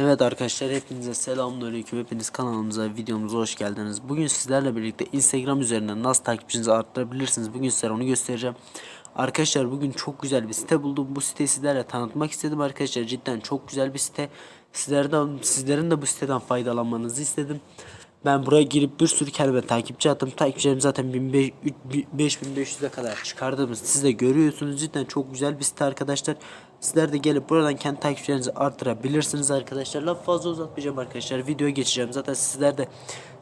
Evet arkadaşlar hepinize selamünaleyküm. Hepiniz kanalımıza, videomuza hoş geldiniz. Bugün sizlerle birlikte Instagram üzerinden nasıl takipçinizi arttırabilirsiniz? Bugün sizlere onu göstereceğim. Arkadaşlar bugün çok güzel bir site buldum. Bu siteyi sizlerle tanıtmak istedim arkadaşlar. Cidden çok güzel bir site. Sizlerden sizlerin de bu siteden faydalanmanızı istedim. Ben buraya girip bir sürü kelime takipçi attım. Takipçilerim zaten 5500'e kadar çıkardığımız siz de görüyorsunuz. Cidden çok güzel bir site arkadaşlar. Sizler de gelip buradan kendi takipçilerinizi artırabilirsiniz arkadaşlar. Laf fazla uzatmayacağım arkadaşlar. Videoya geçeceğim. Zaten sizler de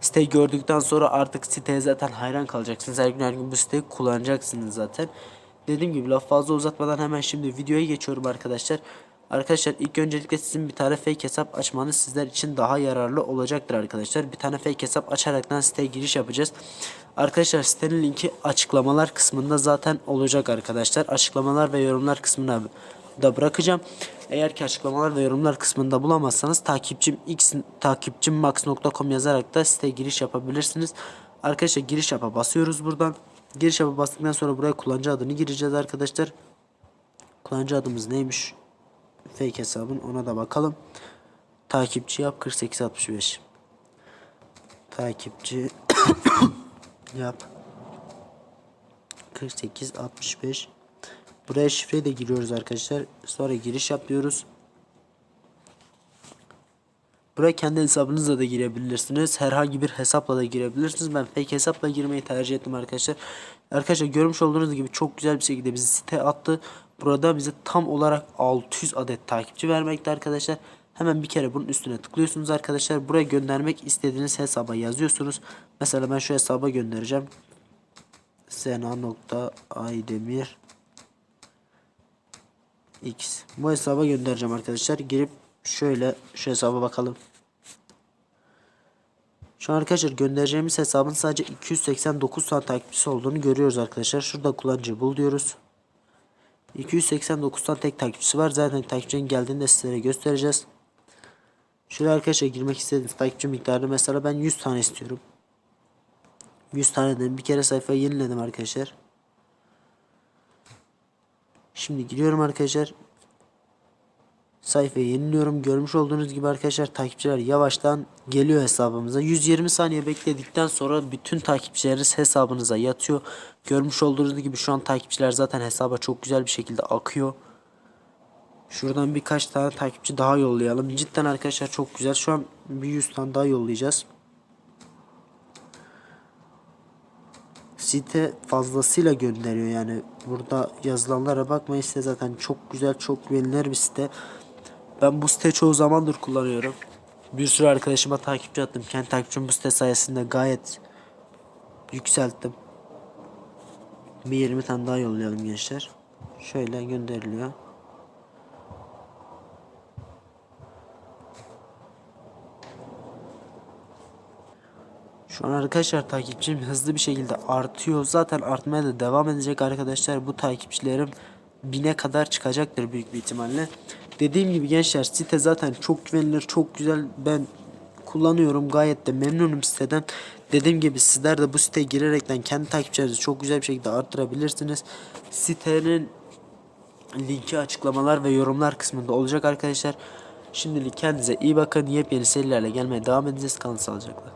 siteyi gördükten sonra artık siteye zaten hayran kalacaksınız. Her gün her gün bu siteyi kullanacaksınız zaten. Dediğim gibi laf fazla uzatmadan hemen şimdi videoya geçiyorum arkadaşlar. Arkadaşlar ilk öncelikle sizin bir tane fake hesap açmanız sizler için daha yararlı olacaktır arkadaşlar. Bir tane fake hesap açaraktan siteye giriş yapacağız. Arkadaşlar sitenin linki açıklamalar kısmında zaten olacak arkadaşlar. Açıklamalar ve yorumlar kısmına da bırakacağım. Eğer ki açıklamalar ve yorumlar kısmında bulamazsanız takipçim x takipçimmax.com yazarak da siteye giriş yapabilirsiniz. Arkadaşlar giriş yapa basıyoruz buradan. Giriş yapa bastıktan sonra buraya kullanıcı adını gireceğiz arkadaşlar. Kullanıcı adımız neymiş? Fake hesabın ona da bakalım. Takipçi yap 4865. Takipçi yap 4865. Buraya şifreyi de giriyoruz arkadaşlar. Sonra giriş yapıyoruz. Buraya kendi hesabınızla da girebilirsiniz. Herhangi bir hesapla da girebilirsiniz. Ben fake hesapla girmeyi tercih ettim arkadaşlar. Arkadaşlar görmüş olduğunuz gibi çok güzel bir şekilde bizi site attı. Burada bize tam olarak 600 adet takipçi vermekte arkadaşlar. Hemen bir kere bunun üstüne tıklıyorsunuz arkadaşlar. Buraya göndermek istediğiniz hesaba yazıyorsunuz. Mesela ben şu hesaba göndereceğim. Sena.aydemir X. Bu hesaba göndereceğim arkadaşlar. Girip şöyle şu hesaba bakalım. Şu an arkadaşlar göndereceğimiz hesabın sadece 289 tane takipçisi olduğunu görüyoruz arkadaşlar. Şurada kullanıcı bul diyoruz. 289 tane tek takipçisi var. Zaten takipçinin geldiğini de sizlere göstereceğiz. Şuraya arkadaşlar girmek istediğiniz takipçi miktarı mesela ben 100 tane istiyorum. 100 tane dedim. Bir kere sayfayı yeniledim arkadaşlar. Şimdi giriyorum arkadaşlar. Sayfayı yeniliyorum. Görmüş olduğunuz gibi arkadaşlar takipçiler yavaştan geliyor hesabımıza. 120 saniye bekledikten sonra bütün takipçileriniz hesabınıza yatıyor. Görmüş olduğunuz gibi şu an takipçiler zaten hesaba çok güzel bir şekilde akıyor. Şuradan birkaç tane takipçi daha yollayalım. Cidden arkadaşlar çok güzel. Şu an bir 100 tane daha yollayacağız. Site fazlasıyla gönderiyor yani. Burada yazılanlara bakmayın size zaten çok güzel çok güvenilir bir site. Ben bu site çoğu zamandır kullanıyorum. Bir sürü arkadaşıma takipçi attım. Kendi takipçim bu site sayesinde gayet yükselttim. Bir 20 tane daha yollayalım gençler. Şöyle gönderiliyor. Şu an arkadaşlar takipçim hızlı bir şekilde artıyor. Zaten artmaya da devam edecek arkadaşlar. Bu takipçilerim bine kadar çıkacaktır büyük bir ihtimalle. Dediğim gibi gençler site zaten çok güvenilir, çok güzel. Ben kullanıyorum. Gayet de memnunum siteden. Dediğim gibi sizler de bu siteye girerekten kendi takipçilerinizi çok güzel bir şekilde arttırabilirsiniz. Sitenin linki açıklamalar ve yorumlar kısmında olacak arkadaşlar. Şimdilik kendinize iyi bakın. Yepyeni serilerle gelmeye devam edeceğiz. Kalın sağlıcakla.